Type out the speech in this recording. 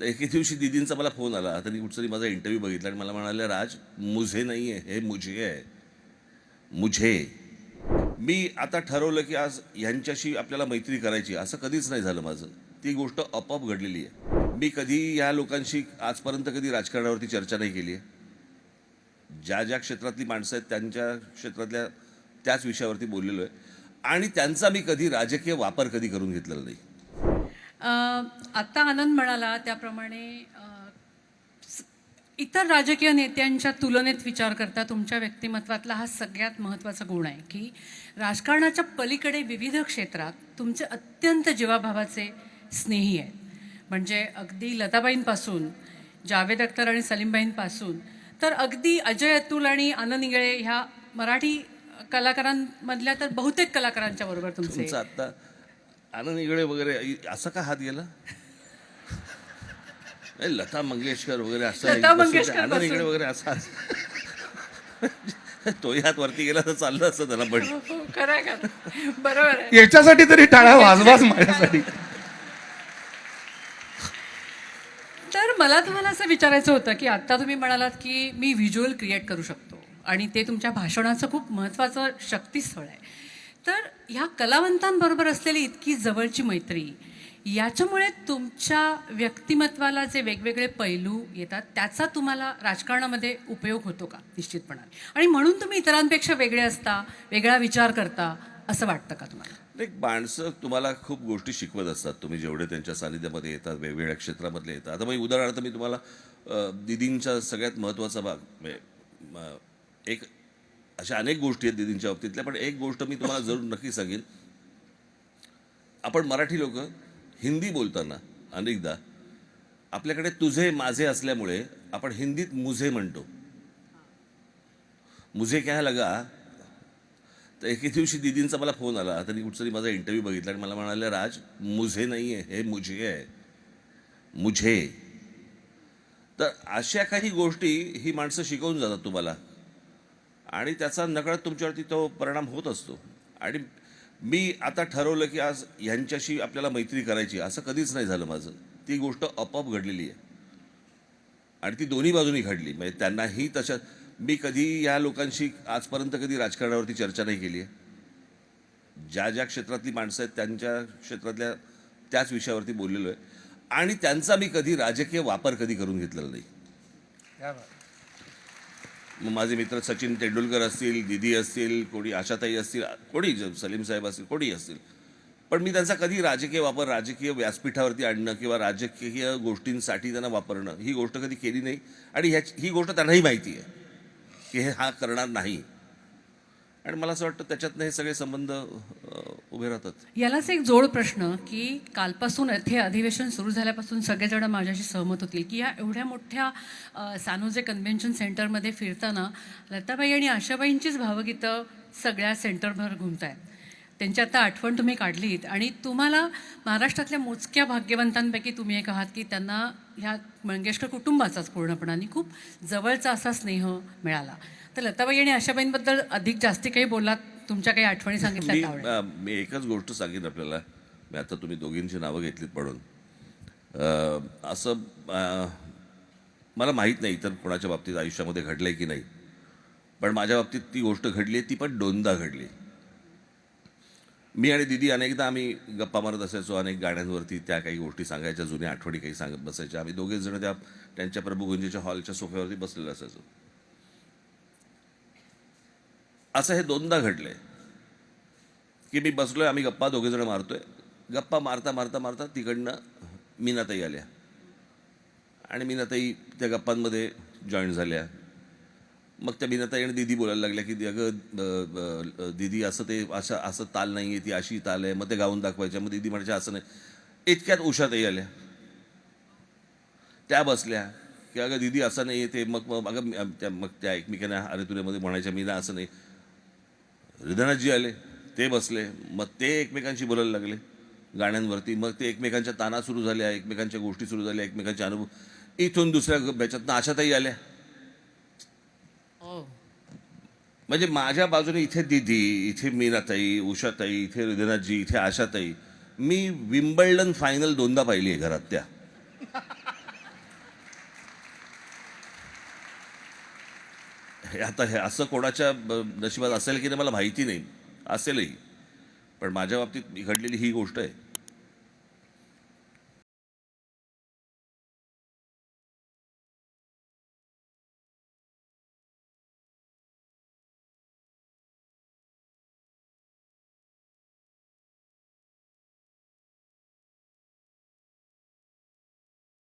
तर एके दिवशी दिदींचा मला फोन आला. त्यांनी कुठतरी माझा इंटरव्ह्यू बघितला आणि मला म्हणाले राज मुझे नाही आहे हे मुझे आहे. मुझे. मी आता ठरवलं की आज ह्यांच्याशी आपल्याला मैत्री करायची असं कधीच नाही झालं माझं. ती गोष्ट आपोआप घडलेली आहे. मी कधी या लोकांशी आजपर्यंत कधी राजकारणावरती चर्चा नाही केली आहे. ज्या ज्या क्षेत्रातली माणसं आहेत त्यांच्या क्षेत्रातल्या त्याच विषयावरती बोललेलो आहे. आणि त्यांचा मी कधी राजकीय वापर कधी करून घेतलेला नाही. आत्ता आनंद म्हणाला त्याप्रमाणे इतर राजकीय नेत्यांच्या तुलनेत विचार करता तुमच्या व्यक्तिमत्वातला हा सगळ्यात महत्त्वाचा गुण आहे की राजकारणाच्या पलीकडे विविध क्षेत्रात तुमचे अत्यंत जीवाभावाचे स्नेही आहेत. म्हणजे अगदी लताबाईंपासून जावेद अख्तर आणि सलीमबाईंपासून तर अगदी अजय अतुल आणि आनंद इंगळे ह्या मराठी कलाकारांमधल्या तर बहुतेक कलाकारांच्या बरोबर तुमचे तुमचा आनंद इगळे वगैरे असा का हात गेला? नाही, लता मंगेशकर वगैरे असं आनंद इगळे. वगैरे असा तोही हात वरती गेला तर चाललं असतं त्याला पण. हो, हो. बरोबर आहे. याच्यासाठी तरी टाळ्या वाजवाच माझ्यासाठी. तर मला तुम्हाला असं विचारायचं होतं की आत्ता तुम्ही म्हणालात की मी व्हिज्युअल क्रिएट करू शकतो. आणि ते तुमच्या भाषणाचं खूप महत्त्वाचं शक्तीस्थळ आहे. तर ह्या कलावंतांबरोबर असलेली इतकी जवळची मैत्री याच्यामुळे तुमच्या व्यक्तिमत्वाला जे वेगवेगळे पैलू येतात त्याचा तुम्हाला राजकारणामध्ये उपयोग होतो का निश्चितपणाने आणि म्हणून तुम्ही इतरांपेक्षा वेगळे असता वेगळा विचार करता असं वाटतं का तुम्हाला? एक माणसं तुम्हाला खूप गोष्टी शिकवत असतात. तुम्ही जेवढे त्यांच्या सानिध्यामध्ये येतात वेगवेगळ्या क्षेत्रामधले येतात. आता मग उदाहरणार्थ मी तुम्हाला दिदींच्या दिदींचा सगळ्यात महत्त्वाचा भाग म्हणजे, एक अशा अनेक गोष्टी आहेत दिदींच्या बाबतीतल्या पण एक गोष्ट मी तुम्हाला जरूर नक्की सांगेन. आपण मराठी लोक हिंदी बोलताना अनेकदा आपल्याकडे तुझे माझे असल्यामुळे आपण हिंदीत मुझे म्हणतो. मुझे काय लगा? तर एके दिवशी दिदींचा मला फोन आला. त्यांनी कुठतरी माझा इंटरव्ह्यू बघितला आणि मला म्हणाले राज मुझे नाही आहे हे मुझे आहे. मुझे. तर अशा काही गोष्टी ही माणसं शिकवून जातात तुम्हाला. आणि त्याचा नकळत तुमच्यावरती तो परिणाम होत असतो. आणि मी आता ठरवलं की आज ह्यांच्याशी आपल्याला मैत्री करायची असं कधीच नाही झालं माझं. ती गोष्ट आपोआप घडलेली आहे. आणि ती दोन्ही बाजूनी घडली. म्हणजे त्यांनाही तशा मी कधी या लोकांशी आजपर्यंत कधी राजकारणावरती चर्चा नाही केली आहे. ज्या ज्या क्षेत्रातली माणसं आहेत त्यांच्या क्षेत्रातल्या त्याच विषयावरती बोललेलो आहे. आणि त्यांचा मी कधी राजकीय वापर कधी करून घेतलेला नाही. मग माझे मित्र सचिन तेंडुलकर असतील दिदी असतील कोणी आशाताई असतील कोणी सलीम साहेब असतील कोणी असतील. पण मी त्यांचा कधी राजकीय वापर राजकीय व्यासपीठावरती आणणं किंवा राजकीय गोष्टींसाठी त्यांना वापरणं ही गोष्ट कधी केली नाही. आणि ह्याच ही गोष्ट त्यांनाही माहिती आहे की हे हा करणार नाही. आणि मला असं वाटतं त्याच्यातनं हे सगळे संबंध उभे राहतात. यालाच एक जोड प्रश्न की कालपासून हे अधिवेशन सुरू झाल्यापासून सगळेजण माझ्याशी सहमत होतील की या एवढ्या मोठ्या सानोजे कन्व्हेन्शन सेंटरमध्ये फिरताना लताबाई आणि आशाबाईंचीच भावगीतं सगळ्या सेंटरभर घुमत आहेत त्यांची आता आठवण तुम्ही काढलीत. आणि तुम्हाला महाराष्ट्रातल्या मोजक्या भाग्यवंतांपैकी तुम्ही एक आहात की त्यांना ह्या मंगेशकर कुटुंबाचाच पूर्णपणाने खूप जवळचा असा स्नेह मिळाला. तर लताबाई आणि आशाबाईंबद्दल अधिक जास्ती काही बोलात तुमच्या काही आठवणी सांगितल्या मी एकच गोष्ट सांगेन आपल्याला. मी आता तुम्ही दोघींची नावं घेतलीत म्हणून. असं मला माहीत नाही तर कोणाच्या बाबतीत आयुष्यामध्ये घडलंय की नाही. पण माझ्या बाबतीत ती गोष्ट घडली आहे ती पण दोनदा घडली. मी आणि दिदी अनेकदा आम्ही गप्पा मारत असायचो अनेक गाण्यांवरती त्या काही गोष्टी सांगायच्या जुन्या आठवणी काही सांगत बसायच्या. आम्ही दोघेच जण त्या त्यांच्या प्रभुगुंजीच्या हॉलच्या सोफ्यावरती बसलेलो असायचो. असं हे दोनदा घडलंय की मी बसलोय आम्ही गप्पा दोघे जण मारतोय. गप्पा मारता मारता मारता तिकडनं मीनाताई आल्या. आणि मीनाताई त्या गप्पांमध्ये जॉईन झाल्या. मग त्या मीनाताई आणि दिदी बोलायला लागल्या की अगं ब- ब- दिदी असं ते अशा असं ताल नाही आहे ती अशी ताल आहे. मग ते गाऊन दाखवायच्या मग दिदी म्हणायच्या असं नाही. इतक्यात उषाताई आल्या. त्या बसल्या की अगं दिदी असं नाही आहे ते. मग मग अगं त्या मग त्या एकमेकांना अरे तुझ्यामध्ये म्हणायच्या मी ना असं नाही. हृदयनाथजी आले ते बसले मग ते एकमेकांशी बोलायला लागले गाण्यांवरती. मग ते एकमेकांच्या ताना सुरू झाल्या एकमेकांच्या गोष्टी सुरू झाल्या एकमेकांचे अनुभव. इथून दुसऱ्या ह्याच्यातनं आशाताई आल्या. हो. म्हणजे माझ्या बाजूने इथे दिदी इथे मीनाताई उषाताई इथे हृदयनाथजी इथे आशाताई मी विम्बल्डन फायनल दोनदा पाहिली आहे घरात त्या. आता हे असं कोणाच्या नशिबात असेल की नाही मला माहिती नाही. असेलही. पण माझ्या बाबतीत घडलेली ही गोष्ट आहे.